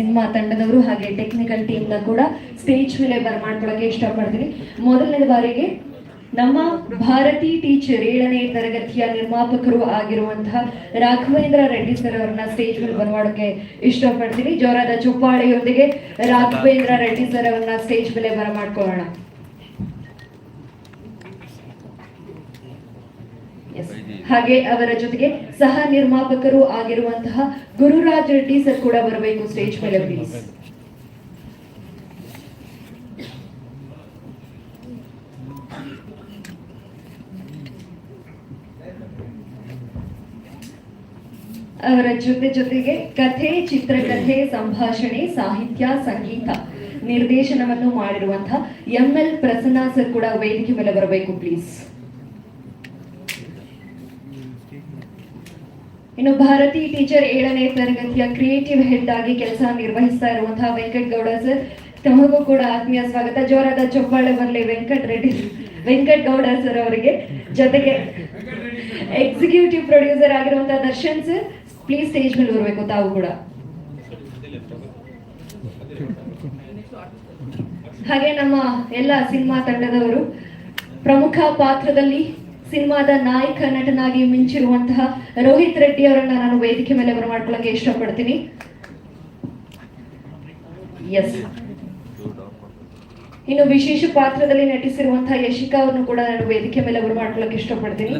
Cinema ತಂಡದವರು ಹಾಗೆ technical ಟೀಮ್ನ ಕೂಡ ಸ್ಟೇಜ್ ಮೇಲೆ ಬರಮಾಡ್ಕೊಳಕ್ಕೆ ಇಷ್ಟಪಡ್ತೀನಿ. ಮೊದಲನೇ ಬಾರಿಗೆ ನಮ್ಮ ಭಾರತಿ ಟೀಚರ್ ಏಳನೇ ತರಗತಿಯ ನಿರ್ಮಾಪಕರು ಆಗಿರುವಂತಹ ರಾಘವೇಂದ್ರ ರೆಡ್ಡಿ ಸರ್ ಅವರನ್ನ ಸ್ಟೇಜ್ ಮೇಲೆ ಬರಮಾಡೋಕೆ ಇಷ್ಟಪಡ್ತೀನಿ. ಜೋರಾದ ಚುಪ್ಪಾಳೆಯೊಂದಿಗೆ ರಾಘವೇಂದ್ರ ರೆಡ್ಡಿ ಸರ್ ಅವರನ್ನ ಸ್ಟೇಜ್ ಮೇಲೆ ಬರಮಾಡ್ಕೊಳ್ಳೋಣ. ಹಾಗೆ ಅವರ ಜೊತೆಗೆ ಸಹ ನಿರ್ಮಾಪಕರು ಆಗಿರುವಂತಹ ಗುರುರಾಜ್ ರೆಡ್ಡಿ ಸರ್ ಕೂಡ ಬರಬೇಕು ಸ್ಟೇಜ್ ಮೇಲೆ ಪ್ಲೀಸ್ ಅವರ ಜೊತೆ ಜೊತೆಗೆ ಕಥೆ, ಚಿತ್ರಕಥೆ, ಸಂಭಾಷಣೆ, ಸಾಹಿತ್ಯ, ಸಂಗೀತ ನಿರ್ದೇಶನವನ್ನು ಮಾಡಿರುವಂತಹ ಎಂ ಎಲ್ ಪ್ರಸನ್ನ ಸರ್ ಕೂಡ ವೇದಿಕೆ ಮೇಲೆ ಬರಬೇಕು ಪ್ಲೀಸ್ ಇನ್ನು ಭಾರತಿ ಟೀಚರ್ ಏಳನೇ ತರಗತಿಯ ಕ್ರಿಯೇಟಿವ್ ಹೆಡ್ ಆಗಿ ಕೆಲಸ ನಿರ್ವಹಿಸ್ತಾ ಇರುವಂತಹ ವೆಂಕಟ್ ಗೌಡ ಸರ್, ತಮಗೂ ಕೂಡ ಆತ್ಮೀಯ ಸ್ವಾಗತ. ಜೋರಾದ ಚೊಬ್ಬಾಳೆ ಬರಲಿ ವೆಂಕಟ್ ರೆಡ್ಡಿ, ವೆಂಕಟ್ ಗೌಡ ಸರ್ ಅವರಿಗೆ. ಜೊತೆಗೆ ಎಕ್ಸಿಕ್ಯೂಟಿವ್ ಪ್ರೊಡ್ಯೂಸರ್ ಆಗಿರುವಂತಹ ದರ್ಶನ್ ಸರ್ ಪ್ಲೀಸ್ ಸ್ಟೇಜ್ ಮೇಲೆ ಬರಬೇಕು ತಾವು ಕೂಡ. ಹಾಗೆ ನಮ್ಮ ಎಲ್ಲ ಸಿನಿಮಾ ತಂಡದವರು ಪ್ರಮುಖ ಪಾತ್ರದಲ್ಲಿ ಸಿನಿಮಾದ ನಾಯಕ ನಟನಾಗಿ ಮಿಂಚಿರುವಂತಹ ರೋಹಿತ್ ರೆಡ್ಡಿ ಅವರನ್ನ ನಾನು ವೇದಿಕೆ ಮೇಲೆ ಬರಮಾಡ್ಕೊಳ್ಳಕ್ಕೆ ಇಷ್ಟಪಡ್ತೀನಿ. ಎಸ್ ಇನ್ನು ವಿಶೇಷ ಪಾತ್ರದಲ್ಲಿ ನಟಿಸಿರುವಂತಹ ಯಶಿಕಾ ಅವರನ್ನು ಕೂಡ ನಾನು ವೇದಿಕೆ ಮೇಲೆ ಬರಮಾಡ್ಕೊಳ್ಳಕ್ಕೆ ಇಷ್ಟಪಡ್ತೀನಿ.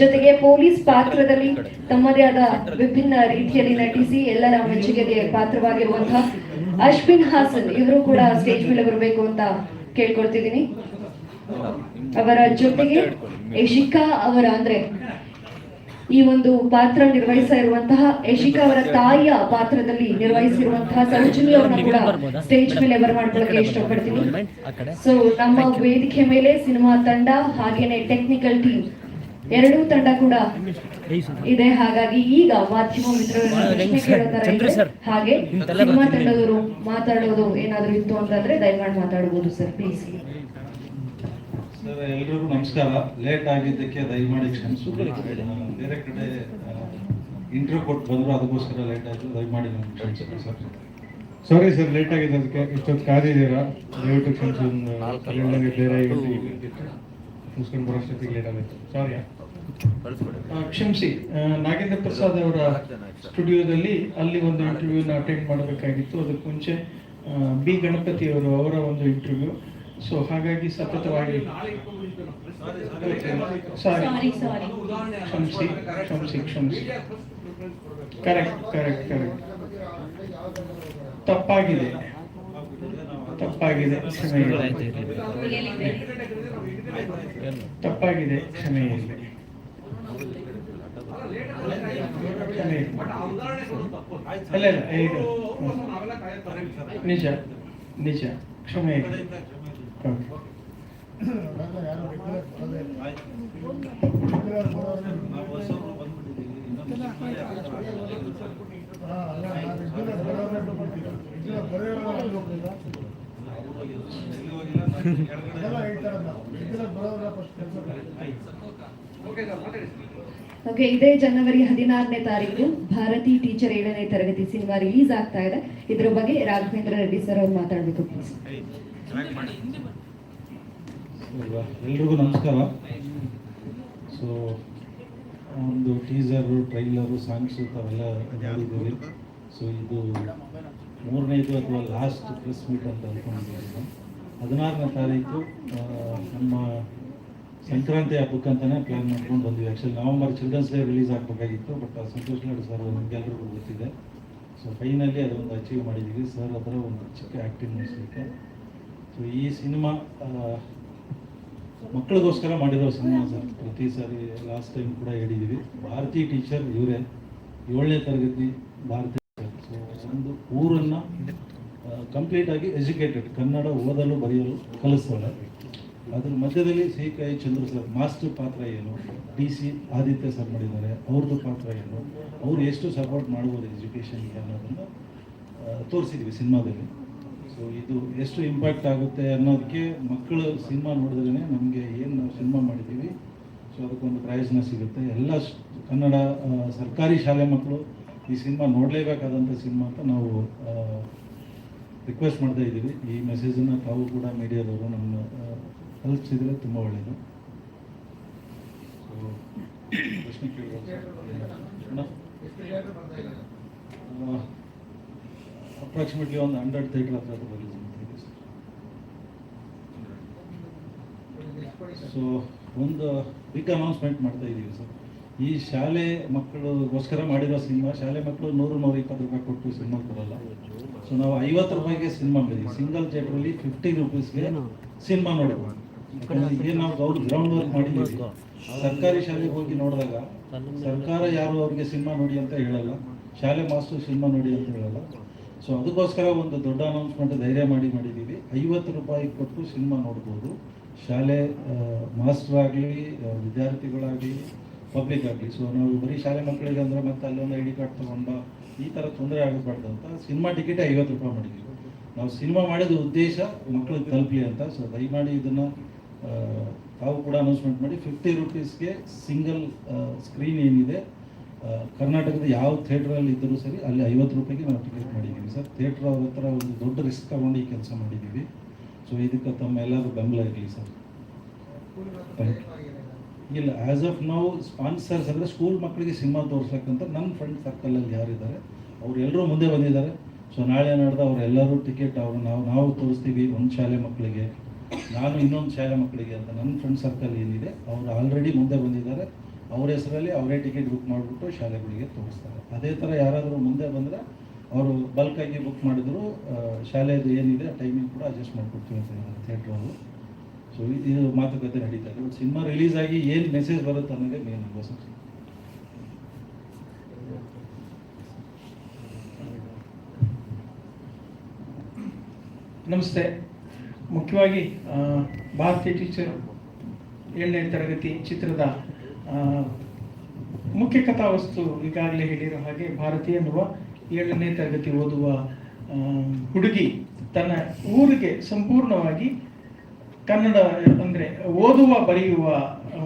ಜೊತೆಗೆ ಪೊಲೀಸ್ ಪಾತ್ರದಲ್ಲಿ ತಮ್ಮದೇ ಆದ ವಿಭಿನ್ನ ರೀತಿಯಲ್ಲಿ ನಟಿಸಿ ಎಲ್ಲರ ಮೆಚ್ಚುಗೆಗೆ ಪಾತ್ರವಾಗಿರುವಂತಹ ಅಶ್ವಿನ್ ಹಾಸನ್ ಇವರು ಕೂಡ ಸ್ಟೇಜ್ ಮೇಲೆ ಬರಬೇಕು ಅಂತ ಕೇಳ್ಕೊಳ್ತಿದ್ದೀನಿ. ಅವರ ಜೊತೆಗೆ ಯಶಿಕಾ ಅವರ ಅಂದ್ರೆ ಈ ಒಂದು ಪಾತ್ರ ನಿರ್ವಹಿಸ್ತಾ ಇರುವಂತಹ ಯಶಿಕಾ ಅವರ ತಾಯಿಯ ಪಾತ್ರದಲ್ಲಿ ನಿರ್ವಹಿಸಿರುವಂತಹ ಸೌಜನ್ಯ ಅವ್ರನ್ನ ಕೂಡ ಸ್ಟೇಜ್ ಮೇಲೆ ಬರಮಾಡ್ಕೊಳ್ಳಕ್ಕೆ ಇಷ್ಟಪಡ್ತೀನಿ. ಸೊ ನಮ್ಮ ವೇದಿಕೆ ಮೇಲೆ ಸಿನಿಮಾ ತಂಡ ಹಾಗೇನೆ ಟೆಕ್ನಿಕಲ್ ಟೀಮ್ ಎರಡೂ ತಂಡ ಕೂಡ ಇದೆ. ಹಾಗಾಗಿ ಈಗ ಮಾಧ್ಯಮ ಇದೆ. ಹಾಗೆ ಸಿನಿಮಾ ತಂಡದವರು ಮಾತಾಡೋದು ಏನಾದ್ರು ಇತ್ತು ಅಂತಂದ್ರೆ ದಯಮಾಡಿ ಮಾತಾಡಬಹುದು ಸರ್ ಪ್ಲೀಸ್ ಸರ್ ಎಲ್ರಿಗೂ ನಮಸ್ಕಾರ. ಲೇಟ್ ಆಗಿದ್ದಕ್ಕೆ ದಯಮಾಡಿ ಕ್ಷಮಿಸು. ಬೇರೆ ಕಡೆ ಇಂಟರ್ವ್ಯೂ ಕೊಟ್ಟು ಬಂದ್ರು ಅದಕ್ಕೋಸ್ಕರ ಲೇಟ್ ಆಯಿತು. ದಯಮಾಡಿ ನಮ್ಗೆ ಕ್ಷಮಿಸಿ ಸರ್. ಸಾರಿ ಸರ್ ಲೇಟ್ ಆಗಿದೆ ಅದಕ್ಕೆ ಇಷ್ಟೊತ್ತು ಕಾದಿದ್ದೀರಾ ದಯವಿಟ್ಟು ಕ್ಷಮಿಸಿ ಒಂದು ಬೇರೆ. ಮುಗಿಸ್ಕೊಂಡು ಬರೋಷ್ಟೊತ್ತಿಗೆ ಲೇಟ್ ಆಗುತ್ತೆ. ಸಾರಿ ಕ್ಷಮಿಸಿ. ಆ, ನಾಗೇಂದ್ರ ಪ್ರಸಾದ್ ಅವರ ಸ್ಟುಡಿಯೋದಲ್ಲಿ ಅಲ್ಲಿ ಒಂದು ಇಂಟರ್ವ್ಯೂನ ಅಟೆಂಡ್ ಮಾಡಬೇಕಾಗಿತ್ತು. ಅದಕ್ಕೆ ಮುಂಚೆ ಬಿ ಗಣಪತಿ ಅವರು ಅವರ ಒಂದು ಇಂಟರ್ವ್ಯೂ ಸೊ ಹಾಗಾಗಿ ಸತತವಾಗಿ ಸಾರಿ ಕ್ಷಮಿಸಿ ಕ್ಷಮಿಸಿ ಕ್ಷಮಿಸಿ. ಕರೆಕ್ಟ್ ಕರೆಕ್ಟ್ ಕರೆಕ್ಟ್ ತಪ್ಪಾಗಿದೆ. ತಪ್ಪಾಗಿದೆ ಕ್ಷಮೆ. ತಪ್ಪಾಗಿದೆ ಕ್ಷಮೆ ಇರಲಿ ಕ್ಷಮೆ ಇರ್ಲಿ. ಇಲ್ಲ ಇಲ್ಲ ನಿಜ ನಿಜ. ಕ್ಷಮೆ ಇರಲಿ ಓಕೆ, ಇದೇ ಜನವರಿ ಹದಿನಾರನೇ ತಾರೀಕು ಭಾರತಿ ಟೀಚರ್ ಏಳನೇ ತರಗತಿ ಸಿನಿಮಾ ರಿಲೀಸ್ ಆಗ್ತಾ ಇದೆ ಇದ್ರ ಬಗ್ಗೆ ರಾಘವೇಂದ್ರ ರೆಡ್ಡಿ ಸರ್ ಅವ್ರು ಮಾತಾಡ್ಬೇಕು ಪ್ಲೀಸ್? ಎಲ್ರಿಗೂ ನಮಸ್ಕಾರ. ಸೊ ಒಂದು ಟೀಸರು ಟ್ರೈಲರು ಸಾಂಗ್ಸು ತಾವೆಲ್ಲ ಮಾಡಿದ್ದೀವಿ ಸೊ ಇದು ಮೂರನೇದು ಅಥವಾ ಲಾಸ್ಟ್ ಪ್ರೆಸ್ ಮೀಟ್ ಅಂತ ಅಂದ್ಕೊಂಡಿದ್ದೀವಿ. ಹದಿನಾರನೇ ತಾರೀಕು ನಮ್ಮ ಸಂಕ್ರಾಂತಿ ಹಬ್ಬಕ್ಕೆ ಅಂತಲೇ ಪ್ಲ್ಯಾನ್ ಮಾಡ್ಕೊಂಡು ಬಂದ್ವಿ. Actually November children's day release ಆಗಬೇಕಾಗಿತ್ತು ಬಟ್ ಸಂತೋಷ್ ನಾಡು ಸರ್ ನಿಮಗೆಲ್ಲರಿಗೂ ಗೊತ್ತಿದೆ. ಸೊ ಫೈನಲಿ ಅದೊಂದು ಅಚೀವ್ ಮಾಡಿದ್ದೀವಿ. ಸರ್ ಅದರ ಒಂದು ಚಿಕ್ಕ ಆ್ಯಕ್ಟಿಂಗ್ ಮಾಡಿಸ್ಲಿಕ್ಕೆ ಸೊ ಈ ಸಿನಿಮಾ ಮಕ್ಕಳಿಗೋಸ್ಕರ ಮಾಡಿರೋ ಸಿನಿಮಾ ಸರ್. ಪ್ರತಿ ಸಾರಿ ಲಾಸ್ಟ್ ಟೈಮ್ ಕೂಡ ಹೇಳಿದ್ದೀವಿ ಭಾರತಿ ಟೀಚರ್ ಇವರೇ. ಏಳನೇ ತರಗತಿ ಭಾರತೀಯ ಸೊ ಒಂದು ಊರನ್ನು ಕಂಪ್ಲೀಟಾಗಿ ಎಜುಕೇಟೆಡ್ ಕನ್ನಡ ಓದಲು, ಬರೆಯಲು ಕಲಿಸ್ತಾಳೆ. ಅದ್ರ ಮಧ್ಯದಲ್ಲಿ C K Chandra sir master ಪಾತ್ರ ಏನು? ಡಿ ಸಿ ಆದಿತ್ಯ ಸರ್ ಮಾಡಿದ್ದಾರೆ. ಅವ್ರದ್ದು ಪಾತ್ರ ಏನು? ಅವ್ರು ಎಷ್ಟು ಸಪೋರ್ಟ್ ಮಾಡ್ಬೋದು ಎಜುಕೇಷನ್ಗೆ ಅನ್ನೋದನ್ನು ತೋರಿಸಿದ್ವಿ ಸಿನಿಮಾದಲ್ಲಿ. ಸೊ ಇದು ಎಷ್ಟು ಇಂಪ್ಯಾಕ್ಟ್ ಆಗುತ್ತೆ ಅನ್ನೋದಕ್ಕೆ ಮಕ್ಕಳು ಸಿನಿಮಾ ನೋಡಿದ್ರೇ ನಮಗೆ ಏನು ನಾವು ಸಿನಿಮಾ ಮಾಡಿದ್ದೀವಿ. ಸೊ ಅದಕ್ಕೊಂದು ಪ್ರಯೋಜನ ಸಿಗುತ್ತೆ. ಎಲ್ಲ ಕನ್ನಡ ಸರ್ಕಾರಿ ಶಾಲೆ ಮಕ್ಕಳು ಈ ಸಿನಿಮಾ ನೋಡಲೇಬೇಕಾದಂಥ ಸಿನಿಮಾ ಅಂತ ನಾವು ರಿಕ್ವೆಸ್ಟ್ ಮಾಡ್ತಾ ಇದ್ದೀವಿ. ಈ ಮೆಸೇಜನ್ನು ತಾವು ಕೂಡ ಮೀಡಿಯಾದವರು ನಮ್ಮ ತಲುಪಿಸಿದರೆ ತುಂಬ ಒಳ್ಳೆಯದು ಸೊ ಪ್ರಶ್ನೆ ಅಪ್ರಾಕ್ಸಿಮೇಟ್ಲಿ ಒಂದು ಹಂಡ್ರೆಡ್ ಥಿಯೇಟರ್ ಹತ್ರ ಸೊ ಒಂದು ಬಿಗ್ ಅನೌನ್ಸ್ಮೆಂಟ್ ಮಾಡ್ತಾ ಇದ್ದೀವಿ ಸರ್. ಈ ಶಾಲೆ ಮಕ್ಕಳಿಗೋಸ್ಕರ ಮಾಡಿರೋ ಸಿನಿಮಾ, ಶಾಲೆ ಮಕ್ಕಳು ನೂರು ನೂರ ಇಪ್ಪತ್ತು ರೂಪಾಯಿ ಕೊಟ್ಟು ಸಿನಿಮಾ ಕೊಡಲ್ಲ. ಸೊ ನಾವು ಐವತ್ತು ರೂಪಾಯಿಗೆ ಸಿನಿಮಾ ಮಾಡಿದ್ವಿ. ಸಿಂಗಲ್ ಥಿಯೇಟ್ರಲ್ಲಿ ಫಿಫ್ಟಿ ರುಪೀಸ್ಗೆ ಸಿನಿಮಾ ನೋಡ್ಬೋದು ಏನು ನಾವು ಅವ್ರು ಗ್ರೌಂಡ್ ವರ್ಕ್ ಮಾಡಿದ್ದೀವಿ. ಸರ್ಕಾರಿ ಶಾಲೆಗೆ ಹೋಗಿ ನೋಡಿದಾಗ ಸರ್ಕಾರ ಯಾರು ಅವ್ರಿಗೆ ಸಿನಿಮಾ ನೋಡಿ ಅಂತ ಹೇಳಲ್ಲ. ಶಾಲೆ ಮಾಸ್ಟರ್ ಸಿನಿಮಾ ನೋಡಿ ಅಂತ ಹೇಳಲ್ಲ. ಸೊ ಅದಕ್ಕೋಸ್ಕರ ಒಂದು ದೊಡ್ಡ ಅನೌನ್ಸ್ಮೆಂಟ್ ಧೈರ್ಯ ಮಾಡಿ ಮಾಡಿದ್ದೀವಿ. ಐವತ್ತು ರೂಪಾಯಿ ಕೊಟ್ಟು ಸಿನಿಮಾ ನೋಡ್ಬೋದು. ಶಾಲೆ ಮಾಸ್ಟರ್ ಆಗಲಿ ವಿದ್ಯಾರ್ಥಿಗಳಾಗಲಿ ಪಬ್ಲಿಕ್ ಆಗಲಿ. ಸೊ ನಾವು ಬರೀ ಶಾಲೆ ಮಕ್ಕಳಿಗೆ ಅಂದರೆ ಮತ್ತೆ ಅಲ್ಲೊಂದು ಐ ಡಿ ಕಾರ್ಡ್ ತೊಗೊಂಡು ಈ ಥರ ತೊಂದರೆ ಆಗಬಾರ್ದು ಅಂತ ಸಿನಿಮಾ ಟಿಕೆಟ್ ಐವತ್ತು ರೂಪಾಯಿ ಮಾಡಿದ್ದೀವಿ. ನಾವು ಸಿನಿಮಾ ಮಾಡಿದ ಉದ್ದೇಶ ಮಕ್ಕಳಿಗೆ ತಲುಪಲಿ ಅಂತ. ಸೊ ದಯಮಾಡಿ ಇದನ್ನು ತಾವು ಕೂಡ ಅನೌನ್ಸ್ಮೆಂಟ್ ಮಾಡಿ. ಫಿಫ್ಟಿ ರುಪೀಸ್ಗೆ ಸಿಂಗಲ್ ಸ್ಕ್ರೀನ್ ಏನಿದೆ ಕರ್ನಾಟಕದ ಯಾವ ಥಿಯೇಟ್ರಲ್ಲಿ ಇದ್ದರೂ ಸರಿ ಅಲ್ಲಿ ಐವತ್ತು ರೂಪಾಯಿಗೆ ನಾವು ಟಿಕೆಟ್ ಮಾಡಿದ್ದೀವಿ ಸರ್. ಥಿಯೇಟ್ರ್ ಅವ್ರ ಹತ್ರ ಒಂದು ದೊಡ್ಡ ರಿಸ್ಕ್ ತಗೊಂಡು ಈ ಕೆಲಸ ಮಾಡಿದ್ದೀವಿ. ಸೊ ಇದಕ್ಕೆ ತಮ್ಮ ಎಲ್ಲರೂ ಬೆಂಬಲ ಇರಲಿ ಸರ್. ಇಲ್ಲ ಆ್ಯಸ್ ಆಫ್ ನಾವು ಸ್ಪಾನ್ಸರ್ಸ್ ಅಂದರೆ ಸ್ಕೂಲ್ ಮಕ್ಕಳಿಗೆ ಸಿನಿಮಾ ತೋರಿಸಕ್ಕಂತ ನನ್ನ ಫ್ರೆಂಡ್ ಸರ್ಕಲಲ್ಲಿ ಯಾರಿದ್ದಾರೆ, ಅವ್ರು ಎಲ್ಲರೂ ಮುಂದೆ ಬಂದಿದ್ದಾರೆ. ಸೊ ನಾಳೆ ನಡೆದ ಅವರೆಲ್ಲರೂ ಟಿಕೆಟ್ ಅವರು ನಾವು ನಾವು ತೋರಿಸ್ತೀವಿ ಒಂದು ಶಾಲೆ ಮಕ್ಕಳಿಗೆ, ನಾನು ಇನ್ನೊಂದು ಶಾಲೆ ಮಕ್ಕಳಿಗೆ ಅಂತ ನನ್ನ ಫ್ರೆಂಡ್ ಸರ್ಕಲ್ ಏನಿದೆ, ಅವರು ಆಲ್ರೆಡಿ ಮುಂದೆ ಬಂದಿದ್ದಾರೆ. ಅವ್ರ ಹೆಸರಲ್ಲಿ ಅವರೇ ಟಿಕೆಟ್ ಬುಕ್ ಮಾಡಿಬಿಟ್ಟು ಶಾಲೆಗಳಿಗೆ ತೋರಿಸ್ತಾರೆ. ಅದೇ ಥರ ಯಾರಾದರೂ ಮುಂದೆ ಬಂದರೆ ಅವರು ಬಲ್ಕಾಗಿ ಬುಕ್ ಮಾಡಿದ್ರು ಶಾಲೆಯದು ಏನಿದೆ ಟೈಮಿಂಗ್ ಕೂಡ ಅಡ್ಜಸ್ಟ್ ಮಾಡಿಕೊಡ್ತೀವಿ ಅಂತ ಹೇಳಿದ್ದಾರೆ ಥಿಯೇಟ್ರ್ ಸೊ ಇದು ಮಾತುಕತೆ ನಡೀತಾ ಇದೆ. ಬಟ್ ಸಿನಿಮಾ ರಿಲೀಸ್ ಆಗಿ ಏನು ಮೆಸೇಜ್ ಬರುತ್ತೆ ಅನ್ನೋದೇ ಮೇನ್ ಅಲ್ವಾ ನಮಸ್ತೆ. ಮುಖ್ಯವಾಗಿ ಭಾರತೀಯ ಟೀಚರ್ ಏಳನೇ ತರಗತಿ ಚಿತ್ರದ ಮುಖ್ಯ ಕಥಾವಸ್ತು ಈಗಾಗಲೇ ಹೇಳಿರೋ ಹಾಗೆ ಭಾರತಿ ಎನ್ನುವ ಏಳನೇ ತರಗತಿ ಓದುವ ಹುಡುಗಿ ತನ್ನ ಊರಿಗೆ ಸಂಪೂರ್ಣವಾಗಿ ಕನ್ನಡ, ಅಂದರೆ ಓದುವ, ಬರೆಯುವ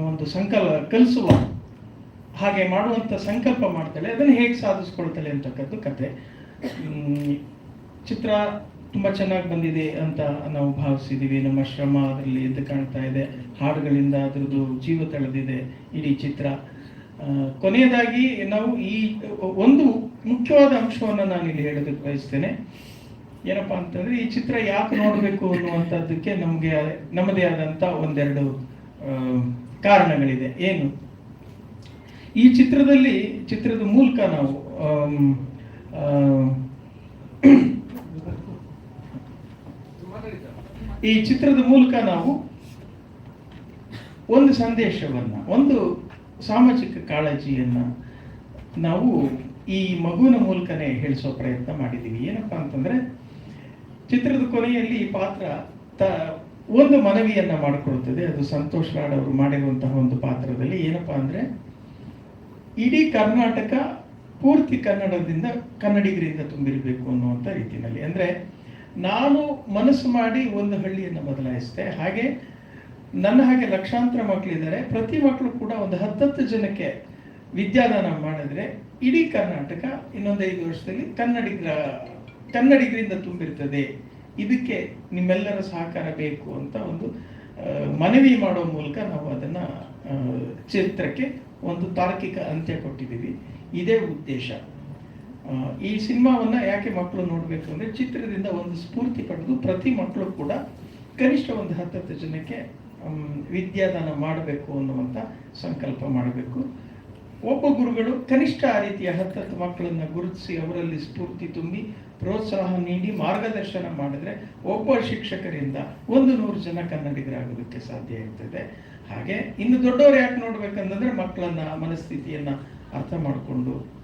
ಒಂದು ಸಂಕಲ್ಪ ಕಲಿಸುವ ಹಾಗೆ ಮಾಡುವಂಥ ಸಂಕಲ್ಪ ಮಾಡ್ತಾಳೆ. ಅದನ್ನು ಹೇಗೆ ಸಾಧಿಸ್ಕೊಳ್ತಾಳೆ ಅಂತಕ್ಕದ್ದು ಕತೆ. ಚಿತ್ರ ತುಂಬ ಚೆನ್ನಾಗಿ ಬಂದಿದೆ ಅಂತ ನಾವು ಭಾವಿಸಿದ್ದೀವಿ ನಮ್ಮ ಶ್ರಮ ಅದರಲ್ಲಿ ಎದ್ದು ಕಾಣ್ತಾ ಇದೆ. ಹಾಡುಗಳಿಂದ ಅದರದ್ದು ಜೀವ ತಳೆದಿದೆ ಇಡೀ ಚಿತ್ರ. ಕೊನೆಯದಾಗಿ ನಾವು ಈ ಒಂದು ಮುಖ್ಯವಾದ ಅಂಶವನ್ನು ನಾನು ಇಲ್ಲಿ ಹೇಳೋದಕ್ಕೆ ಬಯಸ್ತೇನೆ. ಏನಪ್ಪಾ ಅಂತಂದ್ರೆ ಈ ಚಿತ್ರ ಯಾಕೆ ನೋಡಬೇಕು ಅನ್ನುವಂಥದ್ದಕ್ಕೆ ನಮಗೆ ನಮ್ಮದೇ ಆದಂಥ ಒಂದೆರಡು ಕಾರಣಗಳಿದೆ. ಏನು? ಈ ಚಿತ್ರದಲ್ಲಿ, ಚಿತ್ರದ ಮೂಲಕ ನಾವು ಆಮ್, ಆ, ಈ ಚಿತ್ರದ ಮೂಲಕ ನಾವು ಒಂದು ಸಂದೇಶವನ್ನ, ಒಂದು ಸಾಮಾಜಿಕ ಕಾಳಜಿಯನ್ನ ನಾವು ಈ ಮಗುವಿನ ಮೂಲಕನೇ ಹೇಳಿಸೋ ಪ್ರಯತ್ನ ಮಾಡಿದ್ದೀವಿ ಏನಪ್ಪಾ ಅಂತಂದ್ರೆ, ಚಿತ್ರದ ಕೊನೆಯಲ್ಲಿ ಈ ಪಾತ್ರ ತ, ಒಂದು ಮನವಿಯನ್ನು ಮಾಡಿಕೊಡುತ್ತದೆ ಅದು ಸಂತೋಷ್ ರಾಡ್ ಅವರು ಮಾಡಿರುವಂತಹ ಒಂದು ಪಾತ್ರದಲ್ಲಿ. ಏನಪ್ಪಾ ಅಂದ್ರೆ, ಇಡೀ ಕರ್ನಾಟಕ ಪೂರ್ತಿ ಕನ್ನಡದಿಂದ, ಕನ್ನಡಿಗರಿಂದ ತುಂಬಿರಬೇಕು ಅನ್ನುವಂಥ ರೀತಿಯಲ್ಲಿ. ಅಂದ್ರೆ ನಾನು ಮನಸ್ಸು ಮಾಡಿ ಒಂದು ಹಳ್ಳಿಯನ್ನು ಬದಲಾಯಿಸಿದೆ. ಹಾಗೆ ನನ್ನ ಹಾಗೆ ಲಕ್ಷಾಂತರ ಮಕ್ಕಳಿದ್ದಾರೆ. ಪ್ರತಿ ಮಕ್ಕಳು ಕೂಡ ಒಂದು ಹತ್ತತ್ತು ಜನಕ್ಕೆ ವಿದ್ಯಾದಾನ ಮಾಡಿದ್ರೆ ಇಡೀ ಕರ್ನಾಟಕ ಇನ್ನೊಂದು ಐದು ವರ್ಷದಲ್ಲಿ ಕನ್ನಡಿಗರ ಕನ್ನಡಿಗರಿಂದ ತುಂಬಿರ್ತದೆ. ಇದಕ್ಕೆ ನಿಮ್ಮೆಲ್ಲರ ಸಹಕಾರ ಬೇಕು ಅಂತ ಒಂದು ಮನವಿ ಮಾಡೋ ಮೂಲಕ ನಾವು ಅದನ್ನ ಚಿತ್ರಕ್ಕೆ ಒಂದು ತಾರ್ಕಿಕ ಅಂತ್ಯ ಕೊಟ್ಟಿದ್ದೀವಿ. ಇದೇ ಉದ್ದೇಶ. ಈ ಸಿನಿಮಾವನ್ನ ಯಾಕೆ ಮಕ್ಕಳು ನೋಡಬೇಕು ಅಂದ್ರೆ ಚಿತ್ರದಿಂದ ಒಂದು ಸ್ಫೂರ್ತಿ ಪಡೆದು ಪ್ರತಿ ಮಕ್ಕಳು ಕೂಡ ಕನಿಷ್ಠ ಒಂದು ಹತ್ತತ್ತು ಜನಕ್ಕೆ ವಿದ್ಯಾದಾನ ಮಾಡಬೇಕು ಅನ್ನುವಂಥ ಸಂಕಲ್ಪ ಮಾಡಬೇಕು. ಒಬ್ಬ ಗುರುಗಳು ಕನಿಷ್ಠ ಆ ರೀತಿಯ ಹತ್ತತ್ತು ಮಕ್ಕಳನ್ನ ಗುರುತಿಸಿ ಅವರಲ್ಲಿ ಸ್ಫೂರ್ತಿ ತುಂಬಿ ಪ್ರೋತ್ಸಾಹ ನೀಡಿ ಮಾರ್ಗದರ್ಶನ ಮಾಡಿದ್ರೆ ಒಬ್ಬ ಶಿಕ್ಷಕರಿಂದ ಒಂದು ನೂರು ಜನ ಕನ್ನಡಿಗರಾಗೋದಕ್ಕೆ ಸಾಧ್ಯ ಇರ್ತದೆ ಹಾಗೆ ಇನ್ನು ದೊಡ್ಡವರು ಯಾಕೆ ನೋಡ್ಬೇಕಂತಂದ್ರೆ ಮಕ್ಕಳನ್ನ ಮನಸ್ಥಿತಿಯನ್ನ ಅರ್ಥ ಮಾಡಿಕೊಂಡು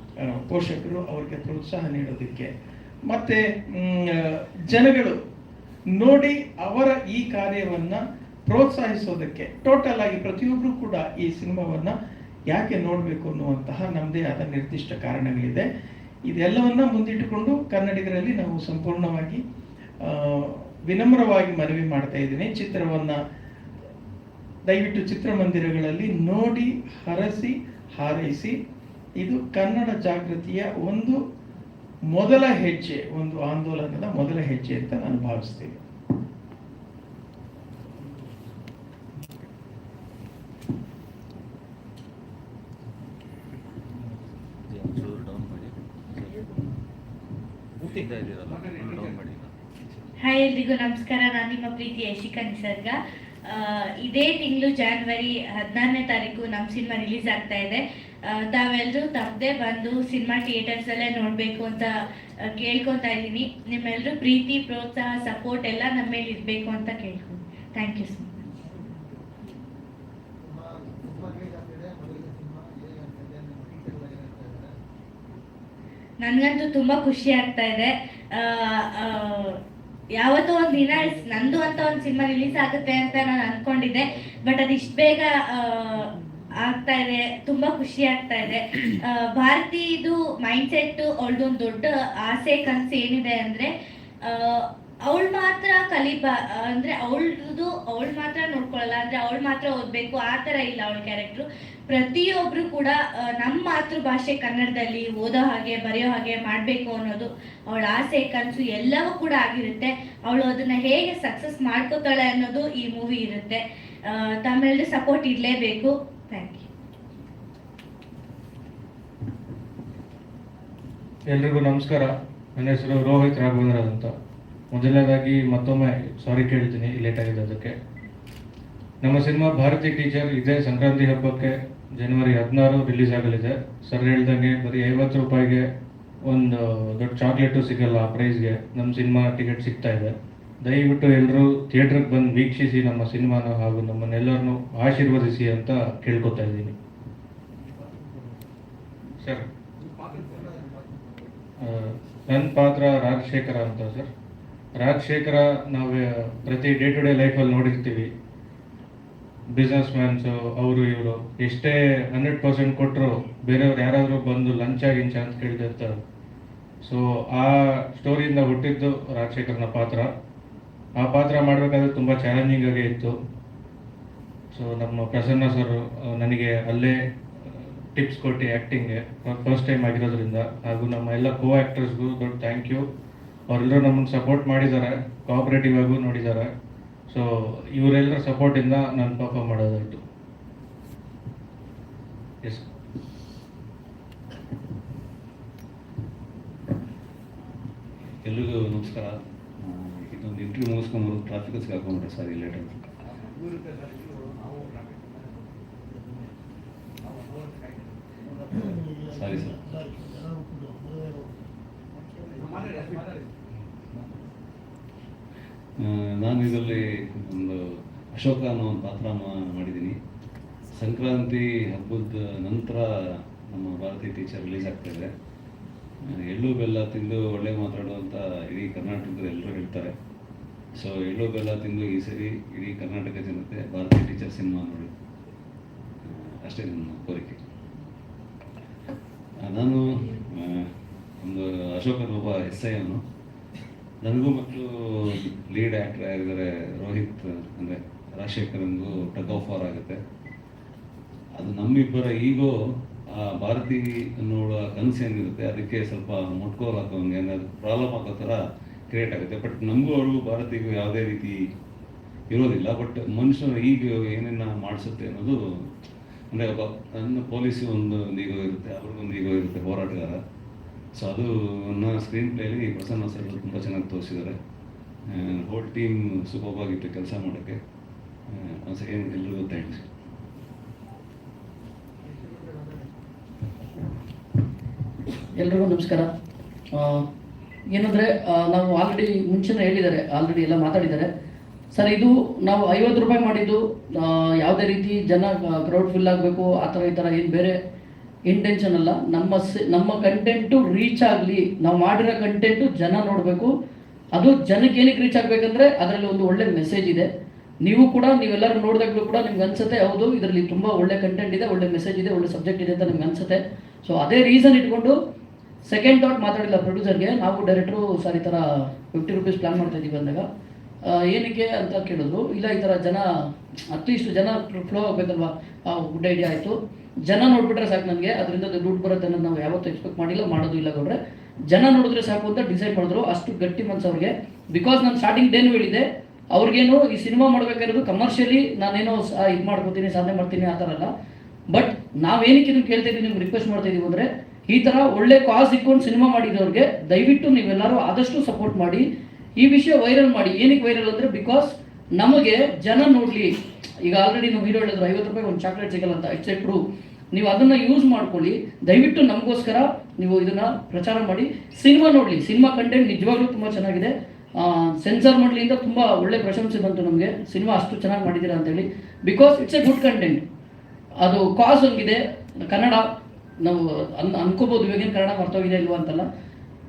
ಪೋಷಕರು ಅವರಿಗೆ ಪ್ರೋತ್ಸಾಹ ನೀಡೋದಕ್ಕೆ. ಮತ್ತೆ ಜನಗಳು ನೋಡಿ ಅವರ ಈ ಕಾರ್ಯವನ್ನ ಪ್ರೋತ್ಸಾಹಿಸೋದಕ್ಕೆ. ಟೋಟಲ್ ಆಗಿ ಪ್ರತಿಯೊಬ್ಬರು ಕೂಡ ಈ ಸಿನಿಮಾವನ್ನ ಯಾಕೆ ನೋಡಬೇಕು ಅನ್ನುವಂತಹ ನಮ್ಮದೇ ಆದ ನಿರ್ದಿಷ್ಟ ಕಾರಣಗಳಿದೆ. ಇದೆಲ್ಲವನ್ನ ಮುಂದಿಟ್ಟುಕೊಂಡು ಕನ್ನಡಿಗರಲ್ಲಿ ನಾವು ಸಂಪೂರ್ಣವಾಗಿ ವಿನಮ್ರವಾಗಿ ಮನವಿ ಮಾಡ್ತಾ ಇದ್ದೀನಿ. ಚಿತ್ರವನ್ನ, ದಯವಿಟ್ಟು ಚಿತ್ರಮಂದಿರಗಳಲ್ಲಿ ನೋಡಿ, ಹರಸಿ, ಹಾರೈಸಿ ಇದು ಕನ್ನಡ ಜಾಗೃತಿಯ ಒಂದು ಮೊದಲ ಹೆಜ್ಜೆ, ಒಂದು ಆಂದೋಲನದ ಮೊದಲ ಹೆಜ್ಜೆ ಅಂತ ನಾನು ಭಾವಿಸ್ತೇನೆ. ಹಾಯ್ ಎಲ್ರಿಗೂ ನಮಸ್ಕಾರ, ನಾನು ನಿಮ್ಮ ಪ್ರೀತಿ ಯಶಿಕಾ ನಿಸರ್ಗ. ಇದೇ ತಿಂಗಳು ಜಾನ್ವರಿ ಹದಿನಾರನೇ ತಾರೀಕು ನಮ್ಮ ಸಿನಿಮಾ ರಿಲೀಸ್ ಆಗ್ತಾ ಇದೆ. ತಾವೆಲ್ಲರೂ ತಪ್ಪದೆ ಬಂದು ಸಿನಿಮಾ ಥಿಯೇಟರ್ಸ್ ಅಲ್ಲೇ ನೋಡಬೇಕು ಅಂತ ಕೇಳ್ಕೊತಾ ಇದ್ದೀನಿ. ನಿಮ್ಮೆಲ್ಲರೂ ಪ್ರೀತಿ, ಪ್ರೋತ್ಸಾಹ ಸಪೋರ್ಟ್ ಎಲ್ಲ ನಮ್ಮ ಮೇಲೆ ಇರಬೇಕು ಅಂತ ಕೇಳ್ಕೊಂಡು ಥ್ಯಾಂಕ್ ಯು ಸೊ ಮಚ್ ನನಗಂತೂ ತುಂಬ ಖುಷಿ ಆಗ್ತಾ ಇದೆ. ಯಾವತ್ತೋ ಒಂದು ದಿನ ನಂದು ಅಂತ ಒಂದು ಸಿನಿಮಾ ರಿಲೀಸ್ ಆಗುತ್ತೆ ಅಂತ ನಾನು ಅನ್ಕೊಂಡಿದ್ದೆ. ಬಟ್ ಅದು ಇಷ್ಟು ಬೇಗ ಆಗ್ತಾ ಇದೆ ತುಂಬಾ ಖುಷಿ ಆಗ್ತಾ ಇದೆ ಭಾರತಿ ಇದು ಮೈಂಡ್ ಸೆಟ್ ಅವಳದೊಂದು ದೊಡ್ಡ ಆಸೆ, ಕನಸು ಏನಿದೆ ಅಂದ್ರೆ ಅವಳು ಮಾತ್ರ ಕಲಿಬಾ, ಅಂದ್ರೆ ಅವಳದು, ಅವಳು ಮಾತ್ರ ನೋಡ್ಕೊಳ್ಳಲ್ಲ ಅಂದ್ರೆ ಅವಳು ಮಾತ್ರ ಓದ್ಬೇಕು, ಆ ತರ ಇಲ್ಲ ಅವಳ ಕ್ಯಾರೆಕ್ಟ್ರು ಪ್ರತಿಯೊಬ್ರು ಕೂಡ ನಮ್ಮ ಮಾತೃಭಾಷೆ ಕನ್ನಡದಲ್ಲಿ ಓದೋ ಹಾಗೆ, ಬರೆಯೋ ಹಾಗೆ ಮಾಡಬೇಕು ಅನ್ನೋದು ಅವಳ ಆಸೆ, ಕನಸು ಎಲ್ಲವೂ ಕೂಡ ಆಗಿರುತ್ತೆ. ಅವಳು ಅದನ್ನ ಹೇಗೆ ಸಕ್ಸಸ್ ಮಾಡ್ಕೋತಾಳೆ ಅನ್ನೋದು ಈ ಮೂವಿ ಇರುತ್ತೆ. ತಮ್ಮೆಲ್ಲರೂ ಸಪೋರ್ಟ್ ಇರಲೇಬೇಕು ಥ್ಯಾಂಕ್ ಯು ಎಲ್ರಿಗೂ ನಮಸ್ಕಾರ. ನನ್ನ ಹೆಸರು ರೋಹಿತ್ ರಾಘವೇಂದ್ರ ಅಂತ ಮೊದಲನೇದಾಗಿ ಮತ್ತೊಮ್ಮೆ ಸಾರಿ ಕೇಳ್ತೀನಿ ಲೇಟ್ ಆಗಿದೆ ಅದಕ್ಕೆ. ನಮ್ಮ ಸಿನಿಮಾ ಭಾರತೀಯ ಟೀಚರ್ ಇದೇ ಸಂಕ್ರಾಂತಿ ಹಬ್ಬಕ್ಕೆ ಜನವರಿ ಹದಿನಾರು ರಿಲೀಸ್ ಆಗಲಿದೆ. ಸರ್ ಹೇಳ್ದಂಗೆ ಬರೀ ಐವತ್ತು ರೂಪಾಯಿಗೆ ಒಂದು ದೊಡ್ಡ ಚಾಕ್ಲೇಟು ಸಿಗಲ್ಲ ಆ ಪ್ರೈಸ್ಗೆ ನಮ್ಮ ಸಿನಿಮಾ ಟಿಕೆಟ್ ಸಿಗ್ತಾ ಇದೆ. ದಯವಿಟ್ಟು ಎಲ್ಲರೂ ಥಿಯೇಟ್ರಿಗೆ ಬಂದು ವೀಕ್ಷಿಸಿ ನಮ್ಮ ಸಿನಿಮಾನ ಹಾಗೂ ನಮ್ಮನ್ನೆಲ್ಲರನ್ನು ಆಶೀರ್ವದಿಸಿ ಅಂತ ಕೇಳ್ಕೊತಾ ಇದ್ದೀನಿ. ಸರ್ ನನ್ನ ಪಾತ್ರ ರಾಜಶೇಖರ ಅಂತ ಸರ್. ರಾಜಶೇಖರ ನಾವು ಪ್ರತಿ ಡೇ ಟು ಡೇ ಲೈಫಲ್ಲಿ ನೋಡಿರ್ತೀವಿ. ಬಿಸ್ನೆಸ್ ಮ್ಯಾನ್ಸು ಅವರು ಇವರು. ಎಷ್ಟೇ ಹಂಡ್ರೆಡ್ ಪರ್ಸೆಂಟ್ ಕೊಟ್ಟರು ಬೇರೆಯವ್ರು ಯಾರಾದರೂ ಬಂದು ಲಂಚ್ ಗಿಂಚ ಅಂತ ಕೇಳ್ತಿರ್ತಾರೆ. ಸೊ ಆ ಸ್ಟೋರಿಯಿಂದ ಹುಟ್ಟಿದ್ದು ರಾಜಶೇಖರನ ಪಾತ್ರ. ಆ ಪಾತ್ರ ಮಾಡಬೇಕಾದ್ರೆ ತುಂಬ ಚಾಲೆಂಜಿಂಗ್ ಆಗಿ ಇತ್ತು. ಸೊ ನಮ್ಮ ಪ್ರಸನ್ನ ಸರ್ ನನಗೆ ಅಲ್ಲೇ ಟಿಪ್ಸ್ ಕೊಟ್ಟು ಆ್ಯಕ್ಟಿಂಗ್ಗೆ ಫಸ್ಟ್ ಟೈಮ್ ಆಗಿರೋದ್ರಿಂದ ಹಾಗೂ ನಮ್ಮ ಎಲ್ಲ ಕೋ ಆ್ಯಕ್ಟರ್ಸ್ಗೂ ದೊಡ್ಡ ಥ್ಯಾಂಕ್ ಯು ಅವರೆಲ್ಲರೂ ನಮ್ಮನ್ನು ಸಪೋರ್ಟ್ ಮಾಡಿದ್ದಾರೆ ಕೋಆಪರೇಟಿವ್ ಆಗೂ ನೋಡಿದ್ದಾರೆ. ಸೊ ಇವರೆಲ್ಲರ ಸಪೋರ್ಟಿಂದ ನಾನು ಪರ್ಫಾರ್ಮ್ ಮಾಡೋದಾಯಿತು. ಎಸ್ ಎಲ್ರಿಗೂ ನಮಸ್ಕಾರ. ಇಂಟರ್ವ್ಯೂ ಮುಗಿಸ್ಕೊಂಬರು ಟ್ರಾಫಿಕ್ ಸಿಗಾಕೊಂಡ್ರೆ ಸರ್ ಆಯ್ತು ಸಾರಿ ಸರ್ ನಾನು ಇದರಲ್ಲಿ ಒಂದು ಅಶೋಕ ಅನ್ನೋ ಒಂದು ಪಾತ್ರ ಮಾಡಿದ್ದೀನಿ. ಸಂಕ್ರಾಂತಿ ಹಬ್ಬದ ನಂತರ ನಮ್ಮ ಭಾರತೀಯ ಟೀಚರ್ ರಿಲೀಸ್ ಆಗ್ತಾ ಇದೆ. ಎಳ್ಳು, ಬೆಲ್ಲ ತಿಂದು ಒಳ್ಳೆ ಮಾತಾಡುವಂಥ ಇಡೀ ಕರ್ನಾಟಕದ ಎಲ್ಲರೂ ಹೇಳ್ತಾರೆ. ಸೊ ಎಳ್ಳು ಬೆಲ್ಲ ತಿಂದು ಈ ಸರಿ ಇಡೀ ಕರ್ನಾಟಕ ಜನತೆ, ಭಾರತೀಯ ಟೀಚರ್ ಸಿನಿಮಾ ನೋಡಿ. ಅಷ್ಟೇ ನನ್ನ ಕೋರಿಕೆ. ನಾನು ಒಂದು ಅಶೋಕನ ಒಬ್ಬ ಎಸ್ ಐ ಅವನು. ನನಗೂ ಮಕ್ಕಳು ಲೀಡ್ ಆ್ಯಕ್ಟರ್ ಆಗಿದ್ದಾರೆ ರೋಹಿತ್ ಅಂದರೆ ರಾಜಶೇಖರನ್ಗೂ ಟಗ್ ಆಫ್ ಆರ್ ಆಗುತ್ತೆ. ಅದು ನಮ್ಮಿಬ್ಬರ ಈಗೋ ಆ ಭಾರತಿ ಅನ್ನೋಳ ಕನಸು ಏನಿರುತ್ತೆ, ಅದಕ್ಕೆ ಸ್ವಲ್ಪ ಮುಟ್ಕೋಲ್ ಹಾಕೋಂಗೆ ಏನಾದ್ರು ಪ್ರಾಬ್ಲಮ್ ಆಗೋ ಥರ ಕ್ರಿಯೇಟ್ ಆಗುತ್ತೆ. ಬಟ್ ನಮಗೂ ಅವರು ಭಾರತಿಗೂ ಯಾವುದೇ ರೀತಿ ಇರೋದಿಲ್ಲ. ಬಟ್ ಮನುಷ್ಯನ ಈಗ ಏನೇನ ಮಾಡಿಸುತ್ತೆ ಅನ್ನೋದು ಅಂದರೆ ಒಬ್ಬ ನನ್ನ ಪೊಲೀಸ್ ಒಂದು ಈಗೋ ಇರುತ್ತೆ ಅವ್ರಿಗೊಂದು ಈಗೋ ಇರುತ್ತೆ ಹೋರಾಟಗಾರ. ಸೊ ಅದು ನನ್ನ ಸ್ಕ್ರೀನ್ ಪ್ಲೇಲಿ ಪ್ರಸನ್ನ ಸರ್ ತುಂಬ ಚೆನ್ನಾಗಿ ತೋರಿಸಿದ್ದಾರೆ. ಹೋಲ್ ಟೀಮ್ ಸೂಪರ್ ಆಗಿತ್ತು ಕೆಲಸ ಮಾಡೋಕ್ಕೆ. ಒಂದು ಸೆಕೆಂಡ್ ಎಲ್ರಿಗೂ ಥ್ಯಾಂಕ್ಸ್ ಎಲ್ರಿಗೂ ನಮಸ್ಕಾರ. ಆ, ಏನಂದ್ರೆ ನಾವು ಆಲ್ರೆಡಿ ಮುಂಚೆನೇ ಹೇಳಿದ್ದಾರೆ ಆಲ್ರೆಡಿ ಎಲ್ಲ ಮಾತಾಡಿದ್ದಾರೆ. ಸರ್, ಇದು ನಾವು ಐವತ್ತು ರೂಪಾಯಿ ಮಾಡಿದ್ದು ಯಾವುದೇ ರೀತಿ ಜನ ಕ್ರೌಡ್ ಫಿಲ್ ಆಗಬೇಕು, ಆ ಥರ ಈ ಥರ ಏನು ಬೇರೆ ಇಂಟೆನ್ಷನ್ ಅಲ್ಲ. ನಮ್ಮ ನಮ್ಮ ಕಂಟೆಂಟು ರೀಚ್ ಆಗಲಿ, ನಾವು ಮಾಡಿರೋ ಕಂಟೆಂಟು ಜನ ನೋಡಬೇಕು. ಅದು ಜನಕ್ಕೆ ಏನಕ್ಕೆ ರೀಚ್ ಆಗಬೇಕಂದ್ರೆ, ಅದರಲ್ಲಿ ಒಂದು ಒಳ್ಳೆ ಮೆಸೇಜ್ ಇದೆ. ನೀವು ಕೂಡ, ನೀವೆಲ್ಲರೂ ನೋಡಿದಾಗಲೂ ಕೂಡ ನಿಮ್ಗೆ ಅನ್ಸುತ್ತೆ, ಹೌದು, ಇದರಲ್ಲಿ ತುಂಬ ಒಳ್ಳೆ ಕಂಟೆಂಟ್ ಇದೆ, ಒಳ್ಳೆ ಮೆಸೇಜ್ ಇದೆ, ಒಳ್ಳೆ ಸಬ್ಜೆಕ್ಟ್ ಇದೆ ಅಂತ ನಿಮ್ಗೆ ಅನ್ಸುತ್ತೆ. ಸೊ ಅದೇ ರೀಸನ್ ಇಟ್ಕೊಂಡು ಸೆಕೆಂಡ್ ಥಾಟ್ ಮಾತಾಡಿಲ್ಲ ಪ್ರೊಡ್ಯೂಸರ್ಗೆ ನಾವು ಡೈರೆಕ್ಟ್ರು ಸರ್ ಈ ಥರ ಫಿಫ್ಟಿ ರುಪೀಸ್ ಪ್ಲಾನ್ ಮಾಡ್ತಾ ಇದ್ದೀವಿ ಅಂದಾಗ ಏನಕ್ಕೆ ಅಂತ ಕೇಳಿದ್ರು, ಇಲ್ಲ ಈ ಥರ ಜನ, ಅಟ್ಲೀಸ್ಟ್ ಜನ ಫ್ಲೋ ಆಗಬೇಕಲ್ವಾ? ಗುಡ್ ಐಡಿಯಾ ಆಯಿತು. ಜನ ನೋಡ್ಬಿಟ್ರೆ ಸಾಕು ನನಗೆ, ಅದರಿಂದ ದುಡ್ಡು ಬರುತ್ತೆ ಅನ್ನೋದು ನಾವು ಯಾವತ್ತೂ ಎಕ್ಸ್ಪೆಕ್ಟ್ ಮಾಡಿಲ್ಲ, ಮಾಡೋದು ಇಲ್ಲ ಗೌಡ್ರೆ. ಜನ ನೋಡಿದ್ರೆ ಸಾಕು ಅಂತ ಡಿಸೈಡ್ ಮಾಡಿದ್ರು, ಅಷ್ಟು ಗಟ್ಟಿ ಮನ್ಸು ಅವ್ರಿಗೆ. ಬಿಕಾಸ್ ನಾನು ಸ್ಟಾರ್ಟಿಂಗ್ ಡೇನು ಹೇಳಿದೆ ಅವ್ರಿಗೇನು ಈ ಸಿನಿಮಾ ಮಾಡ್ಬೇಕಾಗಿರೋದು ಕಮರ್ಷಿಯಲಿ ನಾನೇನೋ ಇದು ಮಾಡ್ಕೋತೀನಿ, ಸಾಧನೆ ಮಾಡ್ತೀನಿ ಆ ಥರ ಅಲ್ಲ. ಬಟ್ ನಾವೇನಕ್ಕೆ ಇದನ್ನು ಕೇಳ್ತಾ ಇದ್ದೀವಿ ನಿಮ್ಗೆ ರಿಕ್ವೆಸ್ಟ್ ಮಾಡ್ತಾ ಇದೀವಿ ಅಂದರೆ ಈ ಥರ ಒಳ್ಳೆ ಕಾಸ್ ಇಟ್ಕೊಂಡು ಸಿನಿಮಾ ಮಾಡಿದವ್ರಿಗೆ ದಯವಿಟ್ಟು ನೀವೆಲ್ಲರೂ ಆದಷ್ಟು ಸಪೋರ್ಟ್ ಮಾಡಿ. ಈ ವಿಷಯ ವೈರಲ್ ಮಾಡಿ. ಏನಕ್ಕೆ ವೈರಲ್ ಅಂದರೆ ಬಿಕಾಸ್ ನಮಗೆ ಜನ ನೋಡಲಿ. ಈಗ ಆಲ್ರೆಡಿ ನಾವು ಹೀರೋ ಹೇಳಿದ್ರು, ಐವತ್ತು ರೂಪಾಯಿ ಒಂದು ಚಾಕ್ಲೇಟ್ ಸಿಗಲ್ಲ ಅಂತ. ಇಟ್ಸ್ ಟ್ರೂ ನೀವು ಅದನ್ನ ಯೂಸ್ ಮಾಡ್ಕೊಳ್ಳಿ. ದಯವಿಟ್ಟು ನಮಗೋಸ್ಕರ ನೀವು ಇದನ್ನ ಪ್ರಚಾರ ಮಾಡಿ. ಸಿನಿಮಾ ನೋಡಲಿ. ಸಿನಿಮಾ ಕಂಟೆಂಟ್ ನಿಜವಾಗ್ಲೂ ತುಂಬ ಚೆನ್ನಾಗಿದೆ. ಸೆನ್ಸಾರ್ ಮಂಡಳಿಯಿಂದ ತುಂಬ ಒಳ್ಳೆ ಪ್ರಶಂಸೆ ಬಂತು ನಮಗೆ. ಸಿನಿಮಾ ಅಷ್ಟು ಚೆನ್ನಾಗಿ ಮಾಡಿದ್ದೀರಾ ಅಂತೇಳಿ because it's a good content ಅದು ಕಾಸ್ ಹಂಗಿದೆ. ಕನ್ನಡ ನಾವು ಅನ್, ಅನ್ಕೋಬೋದು ಇವಾಗೇನು ಕನ್ನಡ ಮರ್ತೋಗಿದೆ ಇಲ್ವಾ ಅಂತಲ್ಲ.